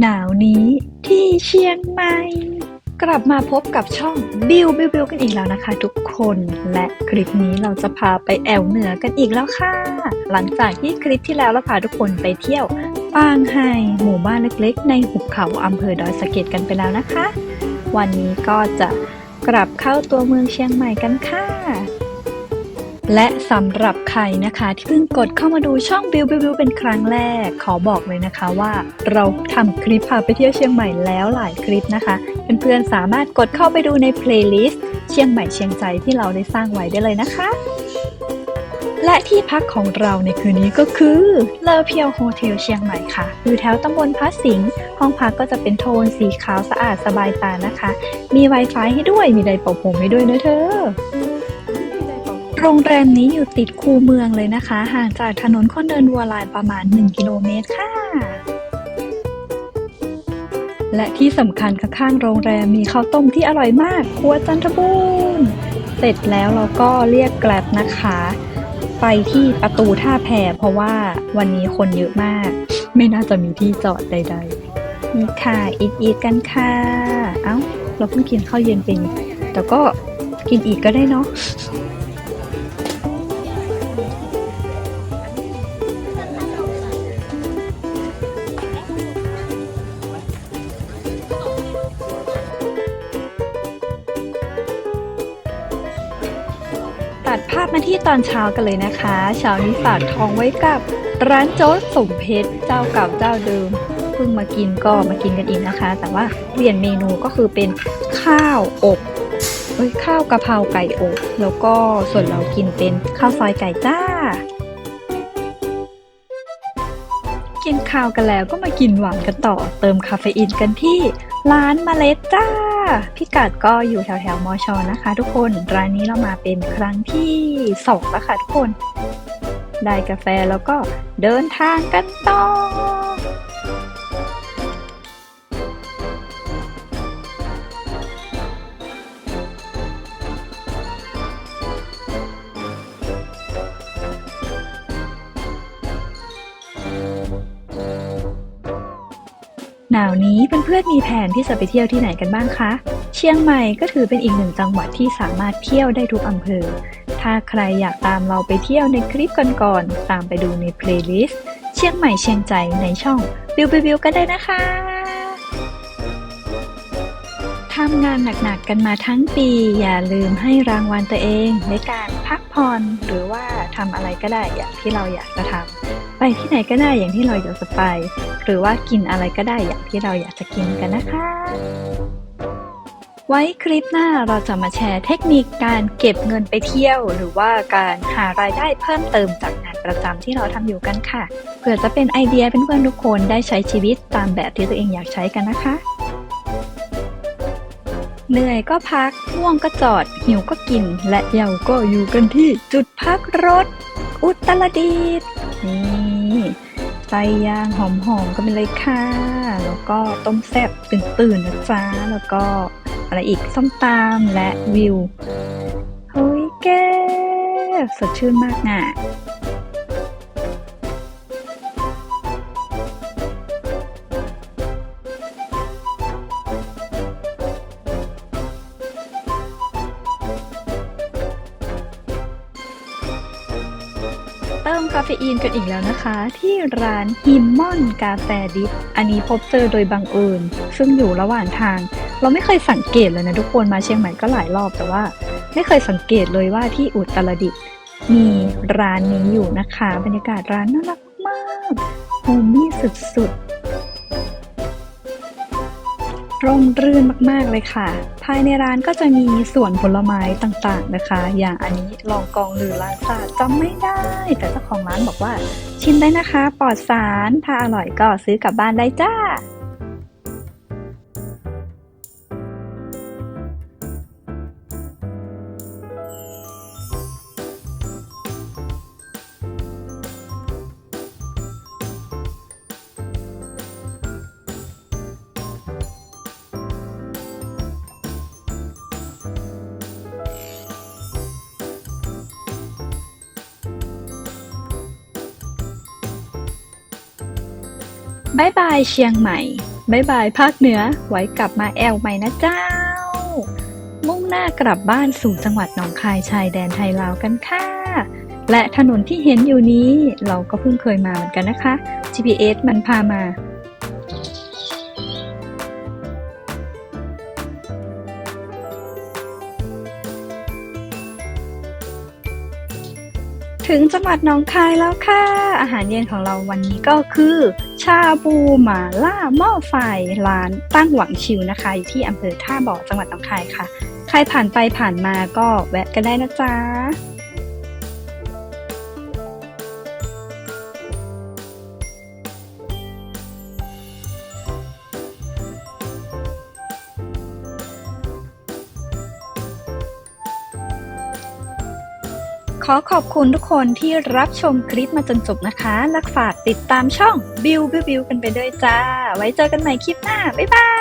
หนาวนี้ที่เชียงใหม่ กลับมาพบกับช่องบิวบิวบิวกันอีกแล้วนะคะ ทุกคนและคลิปนี้เราจะพาไปแอวเหนือกันอีกแล้วค่ะ หลังจากที่คลิปที่แล้วเราพาทุกคนไปเที่ยวปางไฮหมู่บ้านเล็กๆ ในหุบเขาอำเภอดอยสะเก็ดกันไปแล้วนะคะ วันนี้ก็จะกลับเข้าตัวเมืองเชียงใหม่กันค่ะ และสำหรับใครนะคะที่เพิ่งกดเข้ามาดูช่องบิวบิวบิวเป็นครั้งแรก ขอบอกเลยนะคะว่า เราทำคลิปพาไปเที่ยวเชียงใหม่แล้วหลายคลิปนะคะเพื่อนๆสามารถกดเข้าไปดูในเพลย์ลิสต์เชียงใหม่เชียงใจที่เราได้สร้างไว้ได้เลยนะคะ และที่พักของเราในคืนนี้ก็คือเลอเพียวโฮเทลเชียงใหม่ค่ะ อยู่แถวตำบลพระสิงห์ห้องพักก็จะเป็นโทนสีขาวสะอาดสบายตานะคะ มี Wi-Fi ให้ด้วยมีไดร์เป่าผมให้ด้วยนะเธอ โรงแรมนี้อยู่ติดคูเมืองเลยนะคะ ห่างจากถนนคนเดินวัวลายประมาณ 1 กิโลเมตรค่ะ และที่สำคัญข้างๆโรงแรมมีข้าวต้มที่อร่อยมาก ครัวจันทบูรณ์เสร็จแล้วเราก็เรียกแกร็บนะคะ ไปที่ประตูท่าแพเพราะว่าวันนี้คนเยอะมาก ไม่น่าจะมีที่จอดใด ๆ นี่ค่ะอีทอีทกันค่ะ เอ้า เราเพิ่งกินข้าวเย็นไปแต่ก็กินอีกก็ได้เนาะาพมาที่ตอนเช้ากันเลยนะคะเช้านี้ฝากทองไว้กับร้านโจ๊ตสมเพชรเจ้าเก่าเจ้าเดิมเพิ่งมากินก็มากินกันอีกนะคะ แต่ว่าเปลี่ยนเมนูก็คือเป็นข้าวอบเอ้ยข้าวกะเพราไก่อบแล้วก็ส่วนเรากินเป็นข้าวซอยไก่จ้า กินข้าวกันแล้วก็มากินหวานกันต่อ เติมคาเฟอีนกันที่ร้านเมล็ดจ้า พิกัดก็อยู่แถวแถวมอชอนะคะ ทุกคน ร้านนี้เรามาเป็นครั้งที่สองแล้วค่ะทุกคน ได้กาแฟแล้วก็เดินทางกันต่อ หนาวนี้เพื่อนๆมีแผนที่จะไปเที่ยวที่ไหนกันบ้างคะ เชียงใหม่ก็ถือเป็นอีกหนึ่งจังหวัดที่สามารถเที่ยวได้ทุกอำเภอ ถ้าใครอยากตามเราไปเที่ยวในคลิปก่อนๆตามไปดูในเพลย์ลิสต์เชียงใหม่เชียงใจในช่องบิวบิวบิวก็ได้นะคะ ทำงานหนักๆกันมาทั้งปี อย่าลืมให้รางวัลตัวเองในการพักผ่อนหรือว่าทำอะไรก็ได้อย่างที่เราอยากจะทำไปที่ไหนก็ได้อย่างที่เราอยากจะไป หรือว่ากินอะไรก็ได้อย่างที่เราอยากจะกินกันนะคะ ไว้คลิปหน้าเราจะมาแชร์เทคนิคการเก็บเงินไปเที่ยว หรือว่าการหารายได้เพิ่มเติมจากงานประจำที่เราทำอยู่กันค่ะเพื่อจะเป็นไอเดียเพื่อนๆทุกคนได้ใช้ชีวิตตามแบบที่ตัวเองอยากใช้กันนะคะ เหนื่อยก็พัก ง่วงก็จอด หิวก็กิน และเยาก็อยู่กันที่จุดพักรถ อุตรดิตถ์นี่ไส้ย่างหอมๆก็เป็นเลยค่ะ แล้วก็ต้มแซ่บตื่นๆนะจ๊ะ แล้วก็อะไรอีกส้มตำและวิว เฮ้ยแกสดชื่นมากน่ะาเฟอีนกันอีกแล้วนะคะ ที่ร้านฮิมมอนกาแฟดิฟอันนี้พบเจอโดยบังเอิญซึ่งอยู่ระหว่างทาง เราไม่เคยสังเกตเลยนะทุกคนมาเชียงใหม่ก็หลายรอบแต่ว่า ไม่เคยสังเกตเลยว่าที่อุตรดิตถ์มีร้านนี้อยู่นะคะ บรรยากาศร้านน่ารักมากโฮมี่สุดๆ ร่มรื่นมากๆเลยค่ะ ภายในร้านก็จะมีสวนผลไม้ต่างๆนะคะ อย่างอันนี้ลองกองหรือลานซาจำไม่ได้ แต่เจ้าของร้านบอกว่า ชิมได้นะคะ ปลอดสาร ถ้าอร่อยก็ซื้อกลับบ้านได้จ้า บายบายเชียงใหม่บายบายภาคเหนือ ไว้กลับมาแอลใหม่นะเจ้า มุ่งหน้ากลับบ้านสู่จังหวัดหนองคายชายแดนไทยลาวกันค่ะ และถนนที่เห็นอยู่นี้เราก็เพิ่งเคยมาเหมือนกันนะคะ GPS มันพามาถึงจังหวัดหนองคายแล้วค่ะ อาหารเย็นของเราวันนี้ก็คือ ชาบูหมาล่าหม้อไฟร้านตั้งหวังชิวนะคะอยู่ที่อำเภอท่าบ่อจังหวัดหนองคายค่ะ ใครผ่านไปผ่านมาก็แวะกันได้นะจ๊ะ ขอขอบคุณทุกคนที่รับชมคลิปมาจนจบนะคะ และฝากติดตามช่องบิวบิวบิวกันไปด้วยจ้า ไว้เจอกันใหม่คลิปหน้า บ๊ายบาย